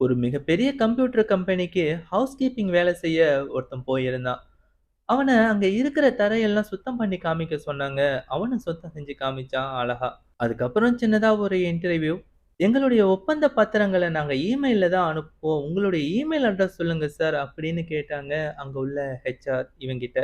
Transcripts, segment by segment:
ஒரு மிகப்பெரிய கம்ப்யூட்டர் கம்பெனிக்கு ஹவுஸ் கீப்பிங் வேலை செய்ய ஒருத்தன் போயிருந்தான். அவனை அங்க இருக்கிற தரையெல்லாம் சுத்தம் பண்ணி காமிக்க சொன்னாங்க. அவனும் சுத்தம் செஞ்சு காமிச்சான் அழகா. அதுக்கப்புறம் சின்னதா ஒரு இன்டர்வியூ. "எங்களுடைய ஒப்பந்த பத்திரங்களை நாங்க இமெயிலில் தான் அனுப்புவோம். உங்களுடைய இமெயில் அட்ரஸ் சொல்லுங்க சார்" அப்படின்னு கேட்டாங்க அங்க உள்ள ஹெச்ஆர் இவங்கிட்ட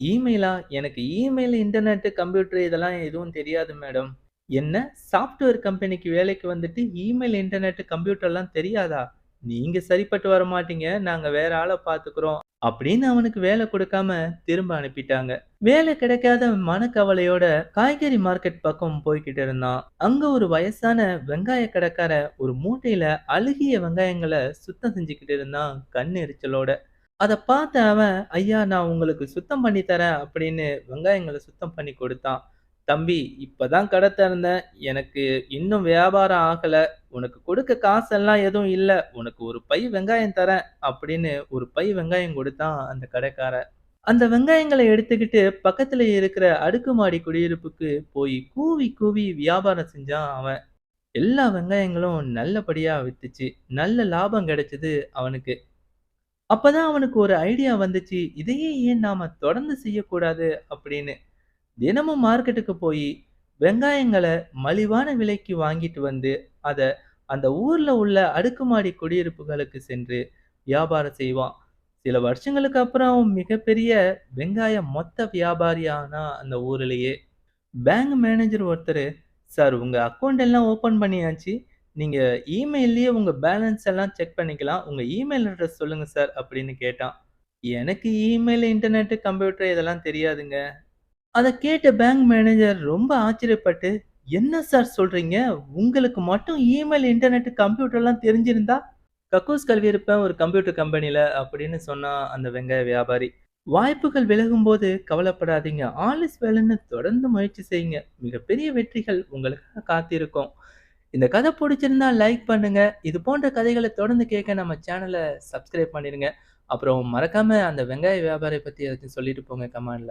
"இமெயிலா? எனக்கு இமெயில், இன்டர்நெட், கம்ப்யூட்டர் இதெல்லாம் எதுவும் தெரியாது மேடம்." "என்ன? சாஃப்ட்வேர் கம்பெனிக்கு வேலைக்கு வந்துட்டு இமெயில், இன்டர்நெட், கம்ப்யூட்டர்லாம் தெரியாதா? நீங்க சரிப்பட்டு வர மாட்டீங்க நாங்க வேற ஆளை பாத்துக்கிறோம் அப்படின்னு அவனுக்கு வேலை கொடுக்காம திரும்ப அனுப்பிட்டாங்க. வேலை கிடைக்காத மனக்கவலையோட காய்கறி மார்க்கெட் பக்கம் போய்க்கிட்டு இருந்தான். அங்க ஒரு வயசான வெங்காய கடைக்காரன் ஒரு மூட்டையில அழுகிய வெங்காயங்களை சுத்தம் செஞ்சுக்கிட்டு இருந்தான் கண் எரிச்சலோட. அதை பார்த்த அவன், "ஐயா நான் உங்களுக்கு சுத்தம் பண்ணி தரேன்" அப்படின்னு வெங்காயங்களை சுத்தம் பண்ணி கொடுத்தான். "தம்பி இப்பதான் கடை திறந்தேன். எனக்கு இன்னும் வியாபாரம் ஆகல. உனக்கு கொடுக்க காசெல்லாம் எதுவும் இல்ல. உனக்கு ஒரு பை வெங்காயம் தரேன்" அப்படின்னு ஒரு பை வெங்காயம் கொடுத்தான் அந்த கடைக்காரன். அந்த வெங்காயங்களை எடுத்துக்கிட்டு பக்கத்துல இருக்கிற அடுக்குமாடி குடியிருப்புக்கு போய் கூவி கூவி வியாபாரம் செஞ்சான் அவன். எல்லா வெங்காயங்களும் நல்லபடியா வித்துச்சு. நல்ல லாபம் கிடைச்சது அவனுக்கு. அப்பதான் அவனுக்கு ஒரு ஐடியா வந்துச்சு. "இதையே ஏன் நாம தொடர்ந்து செய்யக்கூடாது?" அப்படின்னு. தினமும் மார்க்கெட்டுக்கு போய் வெங்காயங்களை மலிவான விலைக்கு வாங்கிட்டு வந்து, அதை அந்த ஊர்ல உள்ள அடுக்குமாடி குடியிருப்புகளுக்கு சென்று வியாபாரம் செய்வான். சில வருஷங்களுக்கு அப்புறம் மிகப்பெரிய வெங்காய மொத்த வியாபாரியானா அந்த ஊர்லயே பேங்க் மேனேஜர் ஒருத்தர் "சார் உங்க அக்கவுண்ட் எல்லாம் ஓப்பன் பண்ணியாச்சு. நீங்க இமெயிலேயே உங்க பேலன்ஸ் எல்லாம் செக் பண்ணிக்கலாம். உங்க இமெயில் அட்ரஸ் சொல்லுங்க சார்" அப்படின்னு கேட்டான். "எனக்கு இமெயில், இன்டர்நெட், கம்ப்யூட்டர் இதெல்லாம் தெரியாதுங்க." அதை கேட்ட பேங்க் மேனேஜர் ரொம்ப ஆச்சரியப்பட்டு, "என்ன சார் சொல்றீங்க? உங்களுக்கு மட்டும் இமெயில், இன்டர்நெட், கம்ப்யூட்டர்லாம் தெரிஞ்சிருந்தா, கக்கூஸ் கல்வி இருப்பேன் ஒரு கம்ப்யூட்டர் கம்பெனியில் அப்படின்னு சொன்னா அந்த வெங்காய வியாபாரி. வாய்ப்புகள் விலகும்போது கவலைப்படாதீங்க. ஆலிஸ் வேலைன்னு தொடர்ந்து முயற்சி செய்யுங்க. மிகப்பெரிய வெற்றிகள் உங்களுக்காக காத்திருக்கும். இந்த கதை பிடிச்சிருந்தா லைக் பண்ணுங்க. இது போன்ற கதைகளை தொடர்ந்து கேட்க நம்ம சேனலை சப்ஸ்கிரைப் பண்ணிடுங்க. அப்புறம் மறக்காம அந்த வெங்காய வியாபாரி பத்தி ஏதாச்சும் சொல்லிட்டு போங்க கமெண்ட்ல.